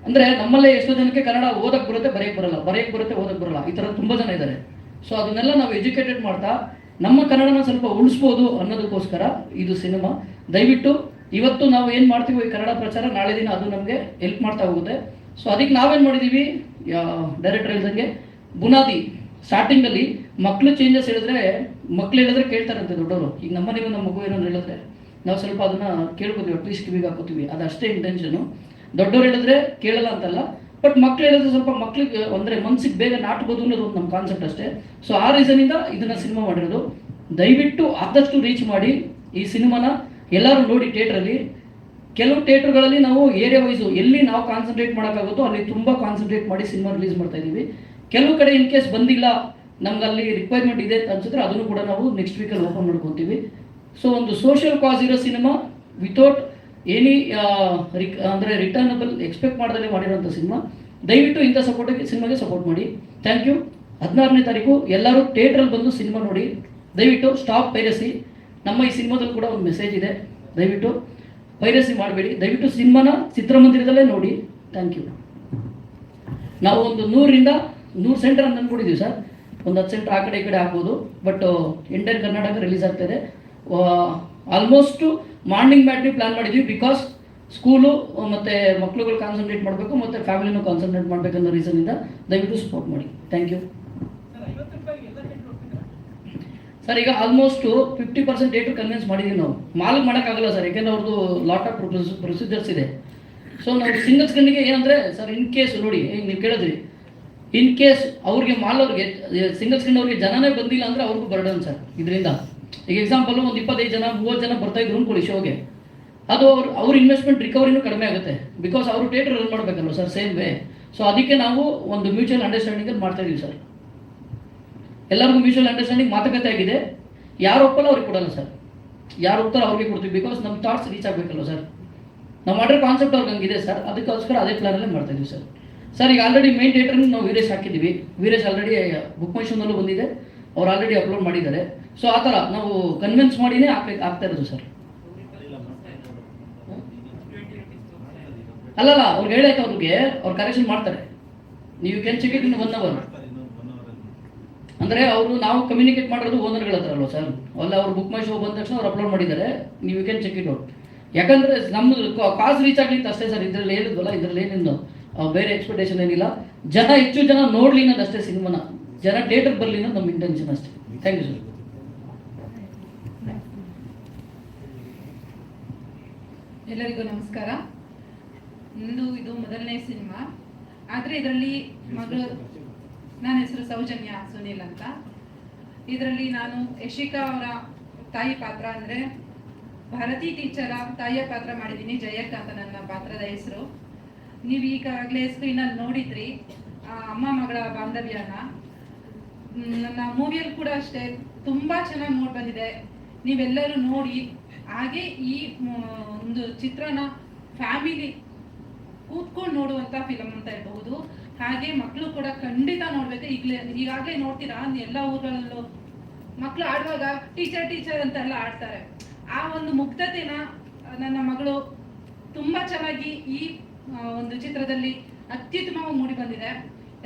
ಅಂದರೆ ನಮ್ಮಲ್ಲೇ ಎಷ್ಟೋ ಜನಕ್ಕೆ ಕನ್ನಡ ಓದಕ್ಕೆ ಬರುತ್ತೆ ಬರೆಯಕ್ಕೆ ಬರಲ್ಲ. ಬರೆಯಕ್ಕೆ ಬರುತ್ತೆ ಓದಕ್ಕೆ ಬರಲ್ಲ. ಈ ಥರ ತುಂಬ ಜನ ಇದ್ದಾರೆ ಸೊ ಅದನ್ನೆಲ್ಲ ನಾವು ಎಜುಕೇಟೆಡ್ ಮಾಡ್ತಾ ನಮ್ಮ ಕನ್ನಡನ ಸ್ವಲ್ಪ ಉಳಿಸ್ಬೋದು ಅನ್ನೋದಕ್ಕೋಸ್ಕರ ಇದು ಸಿನಿಮಾ. ದಯವಿಟ್ಟು ಇವತ್ತು ನಾವು ಏನು ಮಾಡ್ತೀವಿ ಈ ಕನ್ನಡ ಪ್ರಚಾರ, ನಾಳೆ ದಿನ ಅದು ನಮಗೆ ಹೆಲ್ಪ್ ಮಾಡ್ತಾ ಹೋಗುತ್ತೆ. ಸೊ ಅದಕ್ಕೆ ನಾವೇನು ಮಾಡಿದ್ದೀವಿ ಡೈರೆಕ್ಟರ್ ಹೇಳ್ದಂಗೆ ಬುನಾದಿ. ಸ್ಟಾರ್ಟಿಂಗಲ್ಲಿ ಮಕ್ಕಳು ಚೇಂಜಸ್ ಹೇಳಿದ್ರೆ ಮಕ್ಳು ಹೇಳಿದ್ರೆ ಕೇಳ್ತಾರಂತೆ ದೊಡ್ಡವರು. ಈಗ ನಮ್ಮ ನೀವು ನಮ್ಮ ಮಗು ಏನೋ ಹೇಳಿದ್ರೆ ನಾವು ಸ್ವಲ್ಪ ಅದನ್ನ ಕೇಳ್ಕೊತೀವಿ ಅಟ್ಲೀಸ್ಟ್ ಕಿವಿಗೆ ಹಾಕೋತೀವಿ ಅದು ಅಷ್ಟೇ ಇಂಟೆನ್ಷನು ದೊಡ್ಡವ್ರು ಹೇಳಿದ್ರೆ ಕೇಳಲ್ಲ ಅಂತಲ್ಲ ಬಟ್ ಮಕ್ಳು ಹೇಳಿದ್ರೆ ಸ್ವಲ್ಪ ಮಕ್ಳಿಗೆ, ಅಂದರೆ ಮನ್ಸಿಗೆ ಬೇಗ ನಾಟ್ಬೋದು ಅನ್ನೋದು ಒಂದು ನಮ್ಮ ಕಾನ್ಸೆಪ್ಟ್ ಅಷ್ಟೇ. ಸೊ ಆ ರೀಸನಿಂದ ಇದನ್ನ ಸಿನಿಮಾ ಮಾಡಿರೋದು. ದಯವಿಟ್ಟು ಆದಷ್ಟು ರೀಚ್ ಮಾಡಿ ಈ ಸಿನಿಮಾನ ಎಲ್ಲರೂ ನೋಡಿ ಥಿಯೇಟ್ರಲ್ಲಿ ಕೆಲವು ಥಿಯೇಟರ್ಗಳಲ್ಲಿ ನಾವು ಏರಿಯಾ ವೈಸು ಎಲ್ಲಿ ನಾವು ಕಾನ್ಸಂಟ್ರೇಟ್ ಮಾಡೋಕ್ಕಾಗುತ್ತೋ ಅಲ್ಲಿ ತುಂಬ ಕಾನ್ಸಂಟ್ರೇಟ್ ಮಾಡಿ ಸಿನಿಮಾ ರಿಲೀಸ್ ಮಾಡ್ತಾ ಇದ್ದೀವಿ. ಕೆಲವು ಕಡೆ ಇನ್ ಕೇಸ್ ಬಂದಿಲ್ಲ ನಮ್ಗೆ ಅಲ್ಲಿ ರಿಕ್ವೈರ್ಮೆಂಟ್ ಇದೆ ಅಂತ ಅನ್ಸಿದ್ರೆ ಅದನ್ನು ಕೂಡ ನಾವು ನೆಕ್ಸ್ಟ್ ವೀಕಲ್ಲಿ ಓಪನ್ ಮಾಡ್ಕೊತೀವಿ. ಸೊ ಒಂದು ಸೋಷಿಯಲ್ ಕಾಸ್ ಇರೋ ಸಿನಿಮಾ ವಿತೌಟ್ ಎನಿ ಅಂದರೆ ರಿಟರ್ನಬಲ್ ಎಕ್ಸ್ಪೆಕ್ಟ್ ಮಾಡ್ದಲೇ ಮಾಡಿರೋಂಥ ಸಿನಿಮಾ ದಯವಿಟ್ಟು ಇಂಥ ಸಪೋರ್ಟಿಗೆ ಸಿನಿಮಾಗೆ ಸಪೋರ್ಟ್ ಮಾಡಿ. ಥ್ಯಾಂಕ್ ಯು ಹದಿನಾರನೇ ತಾರೀಕು ಎಲ್ಲರೂ ಥಿಯೇಟ್ರಲ್ಲಿ ಬಂದು ಸಿನಿಮಾ ನೋಡಿ. ದಯವಿಟ್ಟು ಸ್ಟಾಪ್ ಪೈರಸಿ ನಮ್ಮ ಈ ಸಿನಿಮಾದಲ್ಲಿ ಕೂಡ ಒಂದು ಮೆಸೇಜ್ ಇದೆ. ದಯವಿಟ್ಟು ಪೈರಸಿ ಮಾಡಬೇಡಿ. ದಯವಿಟ್ಟು ಸಿನಿಮಾನ ಚಿತ್ರಮಂದಿರದಲ್ಲೇ ನೋಡಿ. ಥ್ಯಾಂಕ್ ಯು ನಾವು ಒಂದು ನೂರರಿಂದ ನೂರು ಸೆಂಟರ್ ಅಂತ ಅಂದ್ಕೊಂಡಿದ್ದೀವಿ ಸರ್. ಒಂದು ಹತ್ತು ಸೆಂಟರ್ ಆ ಕಡೆ ಈ ಕಡೆ ಆಗ್ಬೋದು. ಬಟ್ ಇಂಡಿಯನ್ ಕರ್ನಾಟಕ ರಿಲೀಸ್ ಆಗ್ತಾಯಿದೆ ಆಲ್ಮೋಸ್ಟ್ ಮಾರ್ನಿಂಗ್ ಬ್ಯಾಟ್ರಿ ಪ್ಲಾನ್ ಮಾಡಿದ್ವಿ ಬಿಕಾಸ್ ಸ್ಕೂಲು ಮತ್ತು ಮಕ್ಳುಗಳು ಕಾನ್ಸಂಟ್ರೇಟ್ ಮಾಡಬೇಕು, ಮತ್ತು ಫ್ಯಾಮಿಲಿನೂ ಕಾನ್ಸಂಟ್ರೇಟ್ ಮಾಡಬೇಕನ್ನೋ ಇಂದ ದಯವಿಟ್ಟು ಸಪೋರ್ಟ್ ಮಾಡಿ. ಥ್ಯಾಂಕ್ ಯು ಸರ್ ಈಗ almost fifty percent date convince ಮಾಡಿದ್ದೀವಿ ನಾವು. ಮಾಲ್ ಮಾಡೋಕ್ಕಾಗಲ್ಲ ಸರ್ ಯಾಕೆಂದ್ರೆ ಅವ್ರದ್ದು ಲಾಟ್ ಆಫ್ ಪ್ರೊಸೀಜರ್ಸ್ ಇದೆ. ಸೊ ನಾವು ಸಿಂಗಲ್ ಸ್ಕ್ರೀನಿಗೆ ಏನಂದರೆ ಸರ್ ಇನ್ ಕೇಸ್ ನೋಡಿ ನೀವು ಕೇಳಿದ್ರಿ. ಇನ್ ಕೇಸ್ ಅವ್ರಿಗೆ ಮಾಲ್ ಅವ್ರಿಗೆ ಸಿಂಗಲ್ ಸ್ಕ್ರೀನ್ ಅವ್ರಿಗೆ ಜನನೇ ಬಂದಿಲ್ಲ ಅಂದರೆ ಅವ್ರಿಗೂ ಬರ್ಡನ್ ಸರ್ ಇದರಿಂದ. ಈಗ ಎಕ್ಸಾಂಪಲ್ ಒಂದು ಇಪ್ಪತ್ತೈದು ಜನ, ಮೂವತ್ತು ಜನ ಬರ್ತಾ ಇದ್ರು ಅನ್ಕೊಳ್ಳಿ ಶೋಗೆ ಅದು ಅವ್ರು, ಅವ್ರ ಇನ್ವೆಸ್ಟ್ಮೆಂಟ್ ರಿಕವರಿನೂ ಕಡಿಮೆ ಆಗುತ್ತೆ. ಬಿಕಾಸ್ ಅವರು ಥಿಯೇಟರ್ ರನ್ ಮಾಡಬೇಕಲ್ವ ಸರ್ ಸೇಮ್ ವೇ ಸೊ ಅದಕ್ಕೆ ನಾವು ಒಂದು ಮ್ಯೂಚುವಲ್ ಅಂಡರ್ಸ್ಟ್ಯಾಂಡಿಂಗಲ್ಲಿ ಮಾಡ್ತಾ ಇದೀವಿ ಸರ್ ಎಲ್ಲರಿಗೂ ಮ್ಯೂಚುವಲ್ ಅಂಡರ್ಸ್ಟ್ಯಾಂಡಿಂಗ್ ಮಾತುಕತೆ ಆಗಿದೆ. ಯಾರು ಒಪ್ಪಲ್ಲ ಅವ್ರಿಗೆ ಕೊಡಲ್ಲ ಸರ್ ಯಾರು ಒಪ್ತಾರೋ ಅವ್ರಿಗೆ ಕೊಡ್ತೀವಿ. ಬಿಕಾಸ್ ನಮ್ಮ ಥಾಟ್ಸ್ ರೀಚ್ ಆಗಬೇಕಲ್ವ ಸರ್ ನಮ್ಮ ಆರ್ಡರ್ ಕಾನ್ಸೆಪ್ಟ್ ಅವ್ರಿಗೆ ಹಂಗಿದೆ ಸರ್ ಅದಕ್ಕೋಸ್ಕರ ಅದೇ ಪ್ಲಾನಲ್ಲೇ ಮಾಡ್ತಾ ಇದೀವಿ ಸರ್ ಸರ್ ಈಗ ಆಲ್ರೆಡಿ ಮೈನ್ ಥಿಯೇಟರ್ ನಾವು ವೀರೇಶ್ ಹಾಕಿದ್ದೀವಿ. ವೀರೇಶ್ ಆಲ್ರೆಡಿ ಬುಕ್ ಮೈ ಶೋನಲ್ಲೂ ಬಂದಿದೆ. ಅವ್ರು ಆಲ್ರೆಡಿ ಅಪ್ಲೋಡ್ ಮಾಡಿದ್ದಾರೆ. ಸೊ ಆ ಥರ ನಾವು ಕನ್ವಿನ್ಸ್ ಮಾಡಿನೇ ಹಾಕ್ಬೇಕು ಆಗ್ತಾ ಇರೋದು ಸರ್ ಅಲ್ಲಲ್ಲ ಅವ್ರಿಗೆ ಹೇಳೈತೆ ಅವ್ರಿಗೆ, ಅವ್ರು ಕರೆಕ್ಷನ್ ಮಾಡ್ತಾರೆ. ನೀವು can check in one hour ಅಂದರೆ ಅವರು ನಾವು ಕಮ್ಯುನಿಕೇಟ್ ಮಾಡಿರೋದು ಓನರ್ಗಳ ಹತ್ರ ಅಲ್ವಾ ಸರ್ ಅಲ್ಲ, ಅವ್ರು ಬುಕ್ ಮೈ ಶೋ ಬಂದ ತಕ್ಷಣ ಅವ್ರು ಅಪ್ಲೋಡ್ ಮಾಡಿದ್ದಾರೆ, ನೀವು ಕೆನ್ ಚೆಕ್ ಇಟ್ ಔಟ್ ಯಾಕಂದರೆ ನಮ್ಮದು ಕಾಸ್ ರೀಚ್ ಆಗ್ಲಿಕ್ಕೆ ಅಷ್ಟೇ ಸರ್ ಇದರಲ್ಲಿ ಏನಿದ್ವಲ್ಲ ಇದರಲ್ಲಿ ಏನಿಲ್ಲ ಬೇರೆ ಎಕ್ಸ್ಪೆಕ್ಟೇಷನ್ ಏನಿಲ್ಲ. ಜನ ಹೆಚ್ಚು ಜನ ನೋಡ್ಲಿ ಅನ್ನೋದು ಅಷ್ಟೇ ಸಿನಿಮಾನ ಜನ ಡೇಟ್ ಬರಲಿ ಅನ್ನೋದು ನಮ್ಮ ಇಂಟೆನ್ಷನ್ ಅಷ್ಟೇ. ಥ್ಯಾಂಕ್ ಯು ಸರ್ ಎಲ್ಲರಿಗೂ ನಮಸ್ಕಾರ. ನಂದು ಇದು ಮೊದಲನೇ ಸಿನಿಮಾ. ಆದರೆ ಇದರಲ್ಲಿ ಮಗಳು ನನ್ನ ಹೆಸರು ಸೌಜನ್ಯ ಸುನಿಲ್ ಅಂತ. ಇದರಲ್ಲಿ ನಾನು ಯಶಿಕಾ ಅವರ ತಾಯಿ ಪಾತ್ರ ಅಂದರೆ ಭಾರತಿ ಟೀಚರ ತಾಯಿಯ ಪಾತ್ರ ಮಾಡಿದ್ದೀನಿ ಜಯಕ್ಕ ಅಂತ ನನ್ನ ಪಾತ್ರದ ಹೆಸರು. ನೀವು ಈಗಾಗಲೇ ಸ್ಕ್ರೀನಲ್ಲಿ ನೋಡಿದ್ರಿ. ಅಮ್ಮ ಮಗಳ ಬಾಂಧವ್ಯನ. ನನ್ನ ಮೂವಿಯಲ್ಲಿ ಕೂಡ ಅಷ್ಟೇ, ತುಂಬ ಚೆನ್ನಾಗಿ ಮೂಡ್ ಬಂದಿದೆ. ನೀವೆಲ್ಲರೂ ನೋಡಿ, ಹಾಗೆ ಈ ಒಂದು ಚಿತ್ರನ ಫ್ಯಾಮಿಲಿ ಕೂತ್ಕೊಂಡು ನೋಡುವಂತ ಫಿಲಮ್ ಅಂತ ಇರಬಹುದು. ಹಾಗೆ ಮಕ್ಕಳು ಕೂಡ ಖಂಡಿತ ನೋಡ್ಬೇಕು. ಈಗಲೇ, ಈಗಾಗಲೇ ನೋಡ್ತೀರಾ? ಎಲ್ಲ ಊರುಗಳಲ್ಲೂ ಮಕ್ಕಳು ಆಡುವಾಗ ಟೀಚರ್ ಟೀಚರ್ ಅಂತೆಲ್ಲ ಆಡ್ತಾರೆ. ಆ ಒಂದು ಮುಗ್ಧತೆನ ನನ್ನ ಮಗಳು ತುಂಬಾ ಚೆನ್ನಾಗಿ ಈ ಒಂದು ಚಿತ್ರದಲ್ಲಿ ಅತ್ಯುತ್ತಮವಾಗಿ ಮೂಡಿ ಬಂದಿದೆ.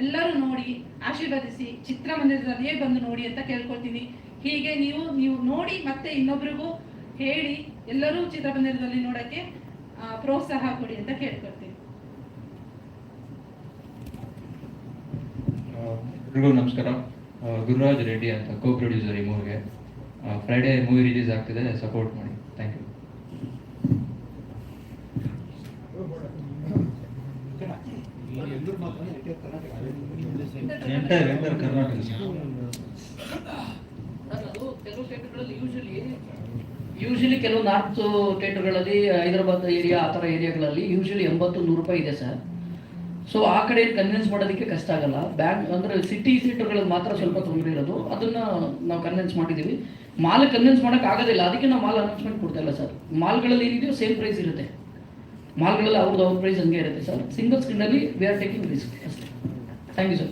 ಎಲ್ಲರೂ ನೋಡಿ ಆಶೀರ್ವದಿಸಿ ಚಿತ್ರಮಂದಿರದಲ್ಲಿಯೇ ಬಂದು ನೋಡಿ ಅಂತ ಕೇಳ್ಕೊಳ್ತೀನಿ. ಹೀಗೆ ನೀವು ನೀವು ನೋಡಿ ಮತ್ತೆ ಇನ್ನೊಬ್ರಿಗೂ ಹೇಳಿ ಎಲ್ಲರೂ ಚಿತ್ರಮಂದಿರದಲ್ಲಿ ನೋಡಕ್ಕೆ ಪ್ರೋತ್ಸಾಹ ಕೊಡಿ ಅಂತ ಕೇಳ್ಕೊಳ್ತೀನಿ. ನಮಸ್ಕಾರ. ಗುರುರಾಜ್ ರೆಡ್ಡಿ ಅಂತ ಕೋ ಪ್ರೊಡ್ಯೂಸರ್ ಈ ಮೂವಿಗೆ. ಫ್ರೈಡೇ ಮೂವಿ ರಿಲೀಸ್ ಆಗ್ತಿದೆ ಸಪೋರ್ಟ್ ಮಾಡಿ. ಥ್ಯಾಂಕ್ ಯು ಕರ್ನಾಟಕ ಕೆಲವು ಯೂಶಲಿ ಯೂಶಲಿ ಕೆಲವು ನಾರ್ತ್ ಹೈದರಾಬಾದ್ ಏರಿಯಾ ಆ ಥರ ಏರಿಯಾಗಳಲ್ಲಿ ಯೂಶಲಿ ಎಂಬತ್ತು, ನೂರು ರೂಪಾಯಿ ಇದೆ ಸರ್. ಸೊ ಆ ಕಡೆ ಕನ್ವಿನ್ಸ್ ಮಾಡೋದಕ್ಕೆ ಕಷ್ಟ ಆಗಲ್ಲ. ಬ್ಯಾಂಕ್ ಅಂದರೆ ಸಿಟಿ ಥಿಯೇಟರ್ಗಳಿಗೆ ಮಾತ್ರ ಸ್ವಲ್ಪ ತೊಂದರೆ ಇರೋದು. ಅದನ್ನ ನಾವು ಕನ್ವಿನ್ಸ್ ಮಾಡಿದ್ದೀವಿ ಮಾಲ್ ಕನ್ವಿನ್ಸ್ ಮಾಡೋಕ್ಕಾಗೋದಿಲ್ಲ ಅದಕ್ಕೆ ನಾವು ಮಾಲ್ ಅನೌನ್ಸ್ಮೆಂಟ್ ಕೊಡ್ತಾ ಇಲ್ಲ ಸರ್. ಮಾಲ್ಗಳಲ್ಲಿ ಏನಿದೆಯೋ ಸೇಮ್ ಪ್ರೈಸ್ ಇರುತ್ತೆ. ಮಾಲ್ಗಳಲ್ಲಿ ಅವ್ರದ್ದು ಅವ್ರ ಪ್ರೈಸ್ ಹಂಗೆ ಇರುತ್ತೆ ಸರ್. ಸಿಂಗಲ್ ಸ್ಕ್ರೀನಲ್ಲಿ ವಿ ಆರ್ ಟೇಕಿಂಗ್ ರಿಸ್ಕ್ ಅಷ್ಟೇ. ಥ್ಯಾಂಕ್ ಯು ಸರ್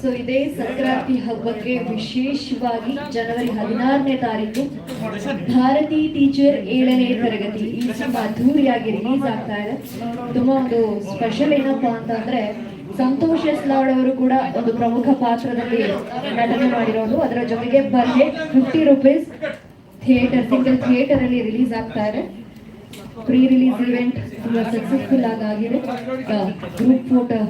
ಸೊ ಇದೇ ಸಂಕ್ರಾಂತಿ ಹಬ್ಬಕ್ಕೆ ವಿಶೇಷವಾಗಿ ಜನವರಿ ಹದಿನಾರನೇ ತಾರೀಕು ಭಾರತಿ ಟೀಚರ್ ಏಳನೇ ತರಗತಿ ಈ ಸಿನಿಮಾ ಅದ್ಧೂರಿಯಾಗಿ ರಿಲೀಸ್ ಆಗ್ತಾ ಇದೆ. ತುಂಬಾ ಒಂದು ಸ್ಪೆಷಲ್ ಏನಪ್ಪಾ ಅಂತಂದ್ರೆ ಸಂತೋಷ್ ಎಸ್ಲಾಡ್ ಅವರು ಕೂಡ ಒಂದು ಪ್ರಮುಖ ಪಾತ್ರದಲ್ಲಿ ನಟನೆ ಮಾಡಿರೋದು. ಅದರ ಜೊತೆಗೆ per fifty rupees theatre single theatre ಅಲ್ಲಿ ರಿಲೀಸ್ ಆಗ್ತಾ ಇದೆ. ಪ್ರೀ ರಿಲೀಸ್ ಇವೆಂಟ್ ತುಂಬಾ ಸಕ್ಸಸ್ಫುಲ್ ಆಗಿದೆ. Group photo